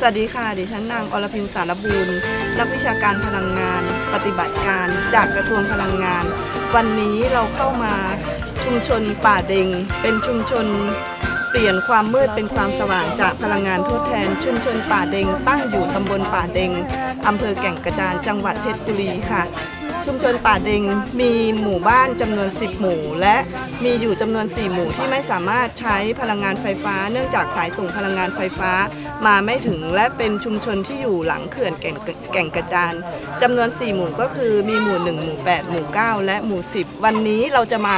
สวัสดีค่ะ ดิฉันนางอรพินสารบูรณ์นักวิชาการพลังงาน ปฏิบัติการจากกระทรวงพลังงาน วันนี้เราเข้ามาชุมชนป่าเด็ง เป็นชุมชนเปลี่ยนความมืดเป็นความสว่างจากพลังงานทดแทน ชุมชนป่าเด็ง ตั้งอยู่ตำบลป่าเด็งอำเภอแก่งกระจานจังหวัดเพชรบุรีค่ะ ชุมชนป่าเด็งมีหมู่บ้านจำนวน 10 หมู่ และมีอยู่จำนวน 4 หมู่ที่ไม่สามารถใช้พลังงานไฟฟ้า เนื่องจากสายส่งพลังงานไฟฟ้า มาไม่ถึงและเป็นชุมชนที่อยู่หลังเขื่อนแก่งแก่งกระจานจำนวน 4 หมู่ก็คือมีหมู่ 1 หมู่ 8 หมู่ 9 และหมู่ 10 วันนี้เราจะมา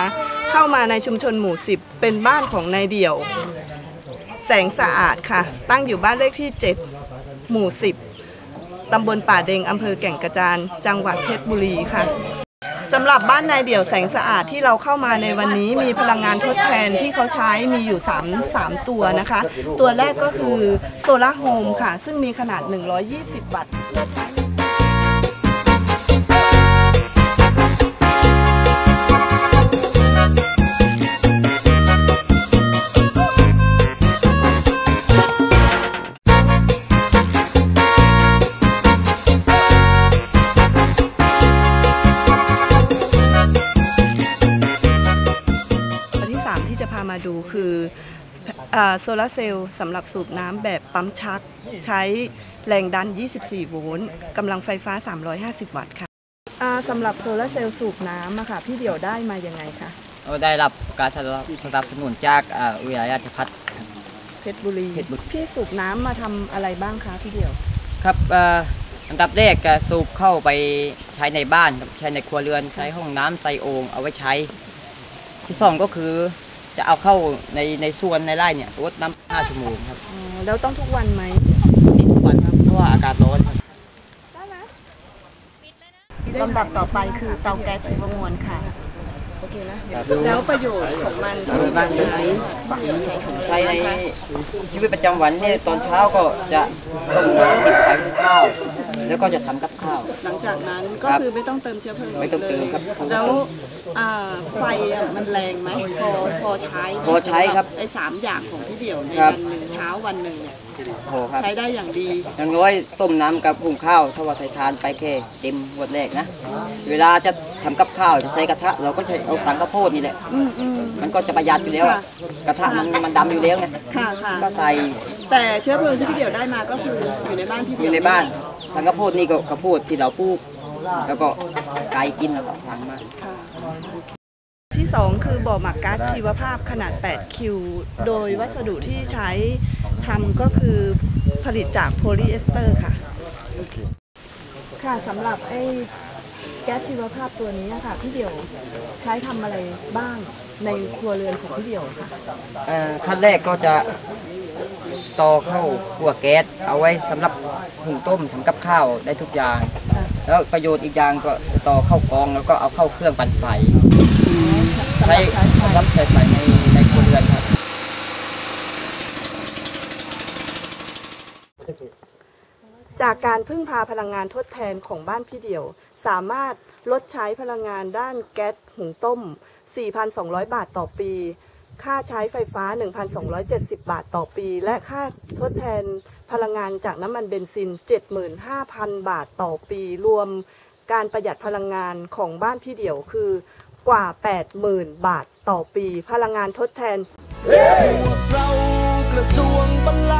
เข้ามาในชุมชนหมู่ 10 เป็นบ้านของนายเดี่ยว แสงสะอาดค่ะ ตั้งอยู่บ้านเลขที่ 7 หมู่ 10ตำบลป่าเดงอำเภอแก่งกระจานจังหวัดเพชรบุรีค่ะ สำหรับบ้านนายเดี่ยวแสงสะอาดที่เราเข้ามาในวันนี้มีพลังงานทดแทนที่เขาใช้มีอยู่ 3 3 ตัวนะคะ ตัวแรกก็คือโซลาร์โฮมค่ะ ซึ่งมีขนาด 120 วัตต์ามาดูคือโซลาร์เซลล์สำหรับสูบน้ำแบบปั๊มชัก ใช้แรงดัน 24 โวลต์กำลังไฟฟ้า 350 วัตต์ค่ะอ่าสำหรับโซลาร์เซลล์สูบน้ำอะค่ะ พี่เดี่ยวได้มายังไงคะเราได้รับการสนับสนับสนุนจากอ่าวิทยาราชพัฒน์เพชรบุรีเพชรบุรีพี่สูบน้ำมาทำอะไรบ้างคะพี่เดี่ยว ครับเอ่ออันดับแรกก็สูบเข้าไปใช้ในบ้านครับใช้ในครัวเรือนใช้ห้องน้ำใส่โอ่งเอาไว้ใช้ ที่สองก็คือ จะเอาเข้าในในส่วนในไร่เนี่ยรดน้ำห้าชั่วโมงครับอ๋อแล้วต้องทุกวันไหมนี่ทุกวันครับเพราะว่าอากาศร้อนครับลำดับต่อไปคือเตาแก๊สชีวมวลค่ะ โอเคนะ แล้วประโยชน์ของมันที่เราใช้ใช้ในชีวิตประจำวันเนี่ยตอนเช้าก็จะต้มน้ำติดไฟหุงข้าว แล้วก็จะทำกับข้าว หลังจากนั้นก็ครับคือไม่ต้องเติมเชื้อเพลิงไม่ต้องเติมครับแล้วอ่าไฟอะมันแรงไหมพอพอใช้ไหมพอใช้ครับไอ้สามอย่างของพี่เดี่ยวในครัวับนหนึ่งเช้าวันหนึ่งเนี่ยโอ้โหครับใช้ได้อย่างดีอย่างน้อยต้มน้ำกับหุงข้าวถ้าว่าใส่ทานไปแค่เต็มหมดแรกนะ เวลาจะทำกับข้าวจะใช้กระทะ เราก็ใช้เอาสังกะโพดนี่แหละ อืมอืม มันก็จะประหยัดอยู่แล้วอะค่ะกระทะมันมันดำอยู่แล้วไงค่ะค่ะ ก็ใส่แต่เชื้อเพลิงที่พี่เดี่ยวได้มาก็คืออยู่ในบ้านพี่อเดี่ยวยู่ในบ้าน สังกะโพดนี่ก็กระโพดที่เราปลูก แล้วก็ไก่กินแล้วก็สั่งมาค่ะที่สองคือบ่อหมักก๊าซชีวภาพขนาด 8 คิว โดยวัสดุที่ใช้ทำก็คือผลิตจากโพลีเอสเตอร์ค่ะ ค่ะสำหรับไอ้แก๊สชีวภาพตัวนี้ค่ะพี่เดี่ยวใช้ทำอะไรบ้างในครัวเรือนของพี่เดี่ยวค่ะเอ่อขั้นแรกก็จะ ต่อเข้าขัวแก๊สเอาไว้สำหรับหุงต้มทำกับข้าวได้ทุกอย่าง แล้วประโยชน์อีกอย่างก็ต่อเข้ากองแล้วก็เอาเข้าเครื่องปั่นไฟใช้รับใช้ไฟสำหรับใช้ไฟในในครัวเรือนครับจากการพึ่งพาพลังงานทดแทนของบ้านพี่เดี่ยว สามารถลดใช้พลังงานด้านแก๊สหุงต้ม 4,200 บาทต่อปี ค่าใช้ไฟฟ้า 1,270 บาทต่อปี และค่าทดแทนพลังงานจากน้ำมันเบนซิน 75,000 บาทต่อปี รวมการประหยัดพลังงานของบ้านพี่เดี่ยวคือกว่า 80,000 บาทต่อปี พลังงานทดแทนพวกเรากระทรวงพลัง